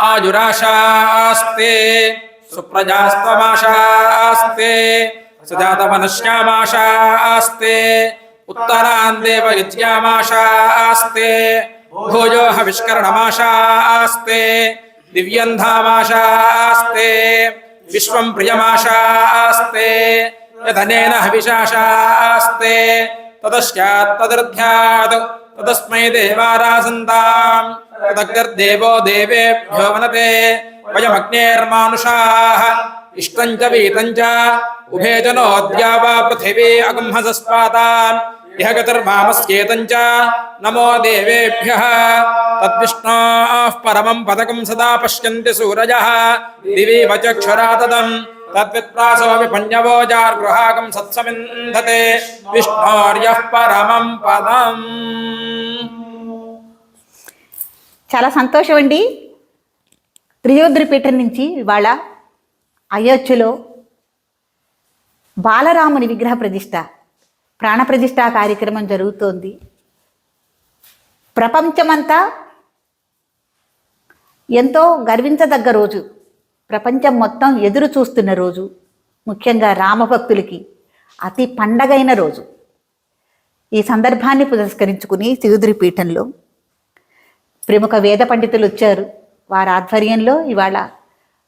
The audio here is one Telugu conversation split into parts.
आयुराशास्ते सुप्रजास्तमाशास्ते सुजातमनश्यामाशास्ते उत्तरान्देव इत्यामाशास्ते भोजो हविष्करणमाशास्ते दिव्यन्धामाशास्ते विश्वम् प्रियमाशास्ते यदनेन हविषाशास्ते ततश्चात्तदृध्यात् तदस्मै देवारासन्ताम्। देवो देवे भवनते वयमग्नेर्मानुषाः, इष्टम् च वीतम् उभे वा पृथिवी नमो देवेभ्यः। तद्विष्णाः परमम् पदकम् सदा पश्यन्ति सूरजः, दिवि वचक्षुरातदम् तद्विप्रासमपि पञ्चवो जार्गृहाकम् सत्समिन्धते विष्णोर्यः परमम् पदम्। చాలా సంతోషం అండి త్రియోద్రిపీఠం నుంచి ఇవాళ అయోధ్యలో బాలరాముని విగ్రహ ప్రతిష్ట ప్రాణప్రతిష్ట కార్యక్రమం జరుగుతోంది. ప్రపంచమంతా ఎంతో గర్వించదగ్గ రోజు ప్రపంచం మొత్తం ఎదురు చూస్తున్న రోజు ముఖ్యంగా రామభక్తులకి అతి పండగైన రోజు. ఈ సందర్భాన్ని పురస్కరించుకుని తిరుదిరి పీఠంలో ప్రముఖ వేద పండితులు వచ్చారు. వారి ఆధ్వర్యంలో ఇవాళ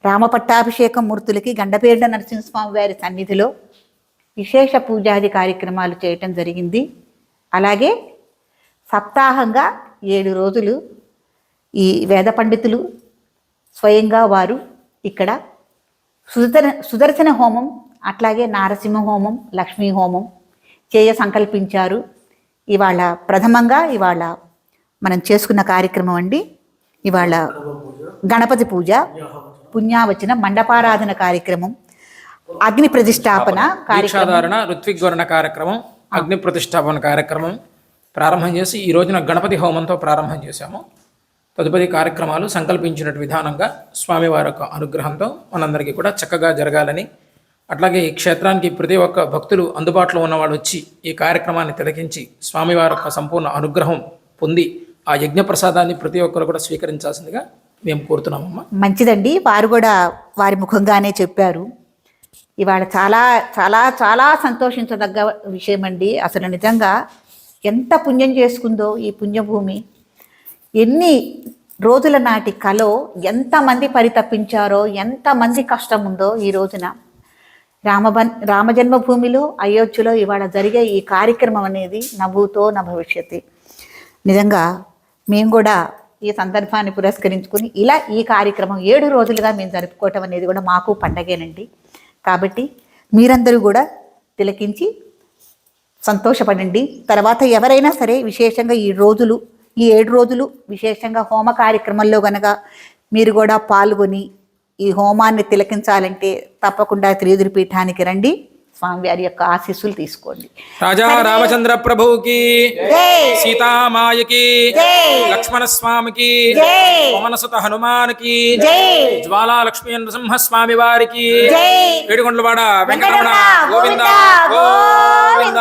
రామపట్టాభిషేకం మూర్తులకి గండపేట నరసింహస్వామి వారి సన్నిధిలో విశేష పూజాది కార్యక్రమాలు చేయటం జరిగింది. అలాగే సప్తాహంగా ఏడు రోజులు ఈ వేద పండితులు స్వయంగా వారు ఇక్కడ సుదర్ సుదర్శన హోమం అట్లాగే నారసింహ హోమం లక్ష్మీ హోమం చేయ సంకల్పించారు. ఇవాళ ప్రథమంగా ఇవాళ మనం చేసుకున్న కార్యక్రమం అండి. ఇవాళ గణపతి పూజ పుణ్యావచన మండపారాధన కార్యక్రమం అగ్ని ప్రతిష్టాపన కార్యక్రమం. ఋత్విగ్వరణ కార్యక్రమం అగ్ని ప్రతిష్టాపన కార్యక్రమం ప్రారంభం చేసి ఈ రోజున గణపతి హోమంతో ప్రారంభం చేశాము. తదుపరి కార్యక్రమాలు సంకల్పించినట్టు విధానంగా స్వామివారి యొక్క అనుగ్రహంతో మనందరికీ కూడా చక్కగా జరగాలని అట్లాగే ఈ క్షేత్రానికి ప్రతి ఒక్క భక్తులు అందుబాటులో ఉన్న వాళ్ళు వచ్చి ఈ కార్యక్రమాన్ని తిలకించి స్వామివారి యొక్క సంపూర్ణ అనుగ్రహం పొంది ఆ యజ్ఞ ప్రసాదాన్ని ప్రతి ఒక్కరు కూడా స్వీకరించాల్సిందిగా మేము కోరుతున్నామమ్మా. మంచిదండి. వారు కూడా వారి ముఖంగానే చెప్పారు. ఇవాళ చాలా చాలా చాలా సంతోషించదగ్గ విషయం అండి అసలు నిజంగా ఎంత పుణ్యం చేసుకుందో ఈ పుణ్యభూమి. ఎన్ని రోజుల నాటి కలో ఎంతమంది పరితపించారో ఎంతమంది కష్టం ఉందో ఈ రోజున. రామబన్ రామజన్మభూమిలో అయోధ్యలో ఇవాళ జరిగే ఈ కార్యక్రమం అనేది నవ్వుతో నా భవిష్యత్తు నిజంగా మేము కూడా ఈ సందర్భాన్ని పురస్కరించుకుని ఇలా ఈ కార్యక్రమం ఏడు రోజులుగా మేము జరుపుకోవటం అనేది కూడా మాకు పండగేనండి. కాబట్టి మీరందరూ కూడా తిలకించి సంతోషపడండి. తర్వాత ఎవరైనా సరే విశేషంగా ఈ రోజులు ఈ ఏడు రోజులు విశేషంగా హోమ కార్యక్రమంలో కనుక మీరు కూడా పాల్గొని ఈ హోమాన్ని తిలకించాలంటే తప్పకుండా త్రియుదురి పీఠానికి రండి. స్వామివారి యొక్క ఆశీస్సులు తీసుకోండి రాజా రామచంద్ర ప్రభువుకి జై! సీతామాయకి! లక్ష్మణ స్వామికి! పవనసుత హనుమానికి జ్వాలా లక్ష్మీ నృసింహ స్వామి వారికి జై! ఏడుకొండలవాడ వెంకటరమణ గోవింద గోవింద, గోవింద.